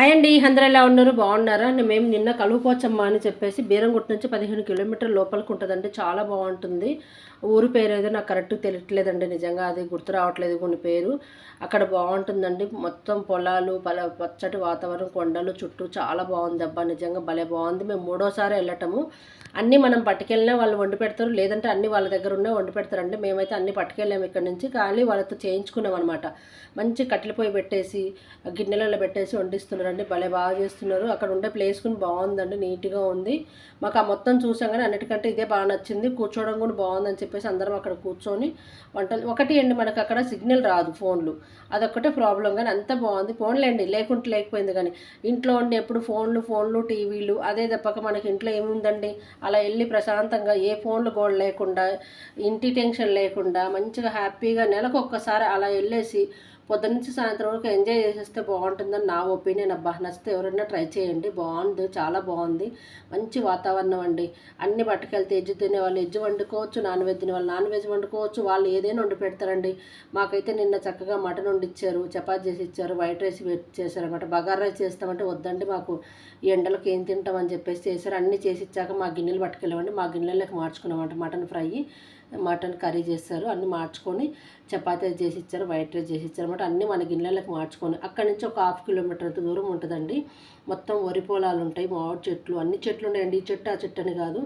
Hi అండి అందరూ ఎలా ఉన్నారు? బాగున్నారా? మేము నిన్న కలుపుపోచమ్మ అని చెప్పేసి బీరంగుట్టు నుంచి పదిహేను కిలోమీటర్ లోపలికి ఉంటుందండి. చాలా బాగుంటుంది. ఊరు పేరు ఏదో నాకు కరెక్ట్ తెలియట్లేదండి నిజంగా. అది గుర్తు రావట్లేదు కొన్ని పేరు. అక్కడ బాగుంటుందండి. మొత్తం పొలాలు పల పచ్చటి వాతావరణం కొండలు చుట్టూ చాలా బాగుంది అబ్బా నిజంగా భలే బాగుంది. మేము మూడోసారి వెళ్ళటము. అన్నీ మనం పట్టుకెళ్ళినా వాళ్ళు వండి పెడతారు. లేదంటే అన్ని వాళ్ళ దగ్గర ఉన్న వండి పెడతారండి. మేమైతే అన్ని పట్టుకెళ్ళాము ఇక్కడ నుంచి. ఖాళీ వాళ్ళతో చేయించుకున్నాం అనమాట మంచి కట్టెల పొయ్యి పెట్టేసి గిన్నెలలో పెట్టేసి వండిస్తున్నారు. వండిస్తున్నారండి భలే బాగా చేస్తున్నారు. అక్కడ ఉండే ప్లేస్ కూడా బాగుందండి నీట్గా ఉంది. మాకు ఆ మొత్తం చూసాం కానీ అన్నిటికంటే ఇదే బాగా నచ్చింది. కూర్చోవడం కూడా బాగుందని చెప్పేసి అందరం అక్కడ కూర్చొని వంటలు ఒకటి అండి మనకు అక్కడ సిగ్నల్ రాదు ఫోన్లు. అదొక్కటే ప్రాబ్లం కానీ అంత బాగుంది. ఫోన్లేండి లేకుంటే లేకపోయింది కానీ ఇంట్లో ఉండి ఎప్పుడు ఫోన్లు ఫోన్లు టీవీలు అదే తప్పక మనకి ఇంట్లో ఏముందండి? అలా వెళ్ళి ప్రశాంతంగా ఏ ఫోన్లు గోడ లేకుండా ఇంటి టెన్షన్ లేకుండా మంచిగా హ్యాపీగా నెలకు ఒక్కసారి అలా వెళ్ళేసి పొద్దున్న నుంచి సాయంత్రం వరకు ఎంజాయ్ చేసేస్తే బాగుంటుందని నా ఒపీనియన్. అబ్బా నచ్చితే ఎవరైనా ట్రై చేయండి. బాగుంది చాలా బాగుంది. మంచి వాతావరణం అండి. అన్ని పట్టుకెళ్తే ఎజ్జు తినే వాళ్ళు ఎజ్జు వండుకోవచ్చు నాన్ వెజ్ తినే వాళ్ళు నాన్ వెజ్ వండుకోవచ్చు వాళ్ళు ఏదైనా వండి పెడతారండి. మాకైతే నిన్న చక్కగా మటన్ వండిచ్చారు చపాతీ చేసి ఇచ్చారు వైట్ రైస్ చేశారనమాట బగారా రైస్ చేస్తామంటే వద్దండి మాకు. ఎండలకు ఏం తింటామని చెప్పేసి చేశారు. అన్నీ చేసి ఇచ్చాక మా గిన్నెలు పట్టుకెళ్ళామండి. మా గిన్నెలకు మార్చుకున్నామంట మటన్ ఫ్రై మటన్ కర్రీ చేస్తారు. అన్నీ మార్చుకొని చపాతీ చేసి ఇచ్చారు వైట్ రైస్ చేసి ఇచ్చారు. అనమాట అన్నీ మన గిన్నెలకు మార్చుకొని అక్కడి నుంచి ఒక హాఫ్ కిలోమీటర్ దూరం ఉంటుందండి. మొత్తం వరి పొలాలు ఉంటాయి మామిడి చెట్లు అన్ని చెట్లు ఉన్నాయండి. ఈ చెట్టు ఆ చెట్టు అని కాదు.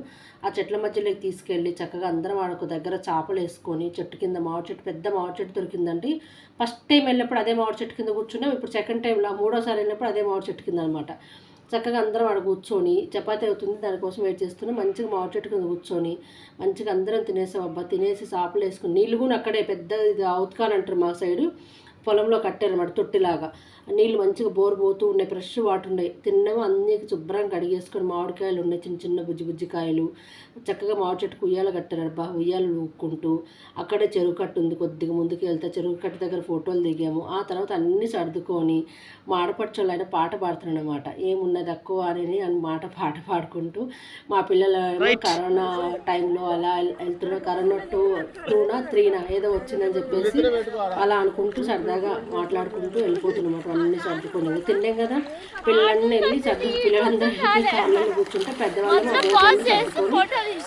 ఆ చెట్ల మధ్యలోకి తీసుకెళ్ళి చక్కగా అందరం వాడుకు దగ్గర చేపలు వేసుకొని చెట్టు కింద మామిడి చెట్టు పెద్ద మామిడి చెట్టు దొరికిందండి. ఫస్ట్ టైం వెళ్ళినప్పుడు అదే మామిడి చెట్టు కింద కూర్చున్నాం. ఇప్పుడు సెకండ్ టైంలో మూడోసారి వెళ్ళినప్పుడు అదే మామిడి చెట్టు కింద అనమాట చక్కగా అందరం ఆడ కూర్చొని చపాతీ అవుతుంది. దానికోసం వెయిట్ చేస్తున్నాం. మంచిగా మామిడి చెట్టు కింద కూర్చొని మంచిగా అందరం తినేసాం. అబ్బా తినేసి సాపలు వేసుకుని నీళ్ళు కూడా అక్కడే పెద్ద ఇది అవుతుకాన్ అంటారు మా సైడు. పొలంలో కట్టారన్నమాట తొట్టిలాగా. నీళ్ళు మంచిగా బోర్ పోతూ ఉన్నాయి ఫ్రెష్ వాటర్ ఉన్నాయి తిన్నాము అన్నీ శుభ్రంగా కడిగేసుకొని మామిడికాయలు ఉన్నాయి చిన్న చిన్న బుజ్జి బుజ్జి కాయలు. చక్కగా మామిడి చెట్టుకు ఉయ్యాల కట్టారు అబ్బా ఉయ్యాలు ఊక్కుంటూ. అక్కడే చెరువు కట్టు ఉంది కొద్దిగా ముందుకు వెళ్తే చెరువు కట్టు దగ్గర ఫోటోలు దిగాము. ఆ తర్వాత అన్నీ సర్దుకొని మా ఆడపడుచులు ఆయన పాట పాడుతున్నాడు అనమాట ఏమున్నది తక్కువ అని అని మాట పాట పాడుకుంటూ మా పిల్లలు కరోనా టైంలో అలా వెళ్తున్న కరోనా టూ టూనా త్రీనా ఏదో వచ్చిందని చెప్పేసి అలా అనుకుంటూ సరదాగా మాట్లాడుకుంటూ వెళ్ళిపోతున్నమాట అన్ని సర్దుకొని తిన్నాం కదా? పిల్లలన్నీ వెళ్ళి సర్దు పిల్లలందరూ కూర్చుంటే పెద్దవాళ్ళు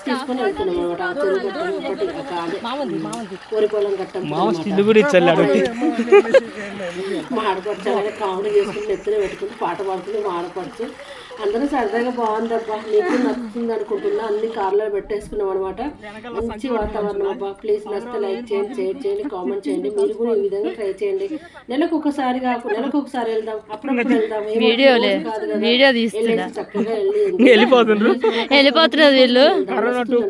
తీసుకొని వెళ్తున్నాం అనమాట ఆ గట్ట ఒకటి కోరి పొలం గట్టం ఇల్లు కూడా ఇచ్చాడు మా ఆడపడుచు అలాగే కామెడీ చేసుకుని ఎత్తున పెట్టుకుని పాట పాడుకుని మా ఆడపడుచు అందరూ సరదాగా బాగుందబ్బా. నీకు నచ్చుతుంది అనుకుంటున్నా. అన్ని కార్లో పెట్టేసుకున్నాం అనమాట మంచి వాతావరణం అబ్బా. ప్లీజ్ నచ్చితే లైక్ చేయండి షేర్ చేయండి కామెంట్ చేయండి. మీరు కూడా ఈ విధంగా ట్రై చేయండి. నెలకు ఒకసారి కాకు నెలకు ఒకసారి వెళ్దాం. అప్పుడప్పుడు వెళ్దాం. వీడియో తీస్తున్నా. వెళ్ళేసి చక్కగా వెళ్ళి వెళ్ళిపోతుండ్రు వెళ్ళిపోతున్నారు వీళ్ళు. వెళ్దాం.